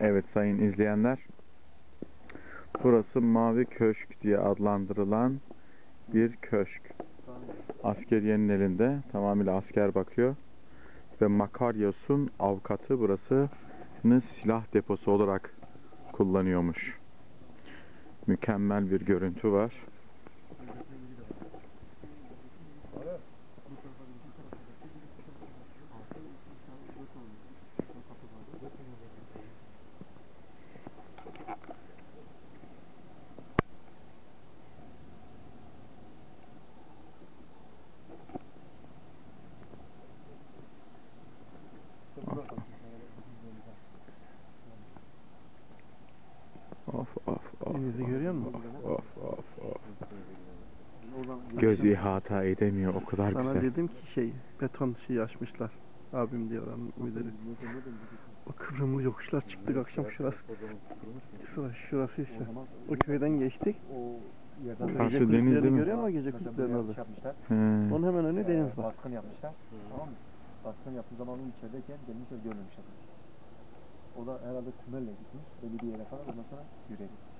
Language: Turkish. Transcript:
Evet sayın izleyenler. Burası Mavi Köşk diye adlandırılan bir köşk. Askeriyenin elinde tamamıyla asker bakıyor. Ve Makaryos'un avukatı burası silah deposu olarak kullanıyormuş. Mükemmel bir görüntü var. Of of of. Denizi görüyor musun? Of of of. Göz ihata edemiyor o kadar Sana güzel. dedim ki şey beton şey açmışlar. Abim diyor oranın müdürü. O kıvrımlı yokuşlar çıktık akşam şurası. Şurası, şurası işte. O köyden geçtik. Karşı deniz değil mi? görüyor musun? Gece kulüplerinin orada. Onun hemen önü Ee, deniz var. Baskın yapmışlar. Tamam mı? Baskın yaptığı zaman onun içerideyken gelmişler görmemişler. O da herhalde tümelle gitmiş. Belli bir yere kadar ondan sonra yürüyecek.